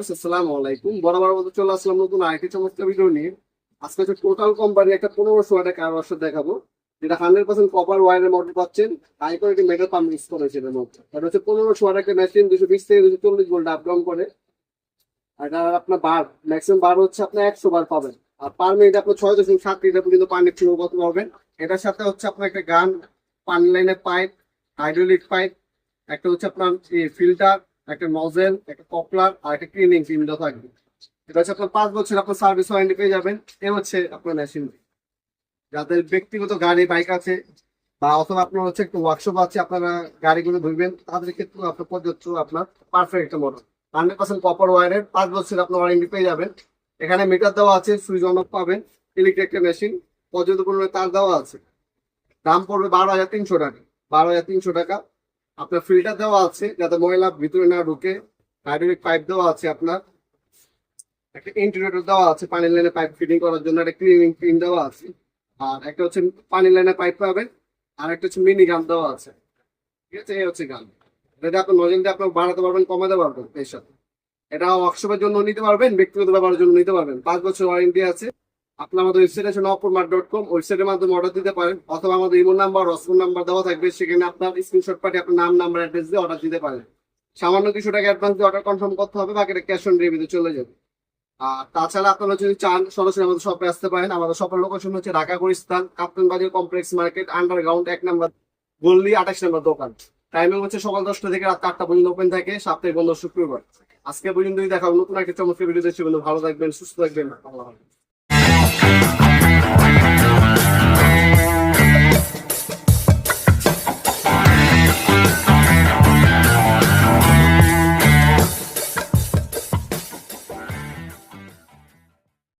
আসসালামু আলাইকুম। বরাবর মতো চলে আসলাম নতুন আজকে হচ্ছে টোটাল একটা একটা দেখাবো। যেটা পার্সেন্ট কপার ওয়ারের মডেল পাচ্ছেন। এটা হচ্ছে একটা মেশিন দুশো দুশো চল্লিশ আপ করে। আপনার বার ম্যাক্সিমাম বার হচ্ছে আপনার একশো বার পাবেন। আর পার মিনিট আপনার ছয় দশমিক সাত লিটার পর্যন্ত পানি ফ্লো করতে এটার সাথে হচ্ছে আপনার একটা গান পানি লাইনের পাইপ হাইড্রোলিক পাইপ একটা হচ্ছে আপনার ফিল্টার একটা নজেল একটা কপলার আর একটা ক্লিনিং ফিল্ডও থাকবে। এটা হচ্ছে আপনার পাঁচ বছর আপনার সার্ভিস ওয়ারেন্টি পেয়ে যাবেন। এ হচ্ছে আপনার মেশিন যাদের ব্যক্তিগত গাড়ি বাইক আছে বা অথবা আপনার হচ্ছে একটু ওয়ার্কশপ আছে, আপনারা গাড়িগুলো ধুইবেন, তাদের ক্ষেত্রে আপনার পর্যাপ্ত আপনার পারফেক্ট একটা মডেল হান্ড্রেড পার্সেন্ট কপার ওয়ারের পাঁচ বছর আপনার ওয়ারেন্টি পেয়ে যাবেন। এখানে মিটার দেওয়া আছে, সুইচ অন অফ পাবেন ইলেকট্রিক মেশিন পর্যন্ত পরিমাণে তার দেওয়া আছে। দাম পড়বে বারো হাজার তিনশো টাকা। বারো হাজার তিনশো টাকা। আপনার ফিল্টার দেওয়া আছে, যাতে ময়লা ভিতরে না ঢুকে হাইড্রোলিক পাইপ দেওয়া আছে আপনার। একটা ইন্টিগ্রেটর দেওয়া আছে, পানি লাইনে পাইপ ফিটিং করার জন্য একটা ক্লিনিং পিন দেওয়া আছে। আর একটা হচ্ছে পানি লাইনে পাইপ পাবেন, আর একটা হচ্ছে মিনি গান দেওয়া আছে। ঠিক আছে? এই হচ্ছে গান। এটা আপনার নজল দিয়ে আপনার বাড়াতে পারবেন, কমাতে পারবেন এর সাথে এটা ওয়ার্কশপের জন্য নিতে পারবেন, ব্যক্তিগত ব্যবহারের জন্য নিতে পারবেন। পাঁচ বছর ওয়ারেন্টি আছে। আপনি আমাদের ওয়েবসাইট আছে ডট কম ওয়েবসাইটের মাধ্যমে অর্ডার দিতে পারেন, অথবা আমাদের নাম্বার নাম্বার দেওয়া থাকবে, সেখানে আপনার স্ক্রিনশট পাঠিয়ে আপনার নাম নাম্বার অ্যাড্রেস দিয়ে অর্ডার দিতে পারেন। সামান্য কিছু টাকা অ্যাডভান্স দিয়ে অর্ডার কনফার্ম করতে হবে ক্যাশ অন ডেলিভারিতে চলে যাবে। আর তাছাড়া আপনারা যদি চান, সরাসরি আমাদের শপে আসতে পারেন। আমাদের শপের লোকেশন হচ্ছে ঢাকা কমপ্লেক্স মার্কেট আন্ডারগ্রাউন্ড এক নাম্বার গল্লি আঠাশ নম্বর দোকান। টাইমিং হচ্ছে সকাল দশটা থেকে রাত আটটা পর্যন্ত ওপেন থাকে সপ্তাহে বন্ধ শুক্রবার। আজকে পর্যন্তই দেখা নতুন একটা চমৎকার ভিডিও দেখছি ভালো থাকবেন, সুস্থ থাকবেন। আল্লাহ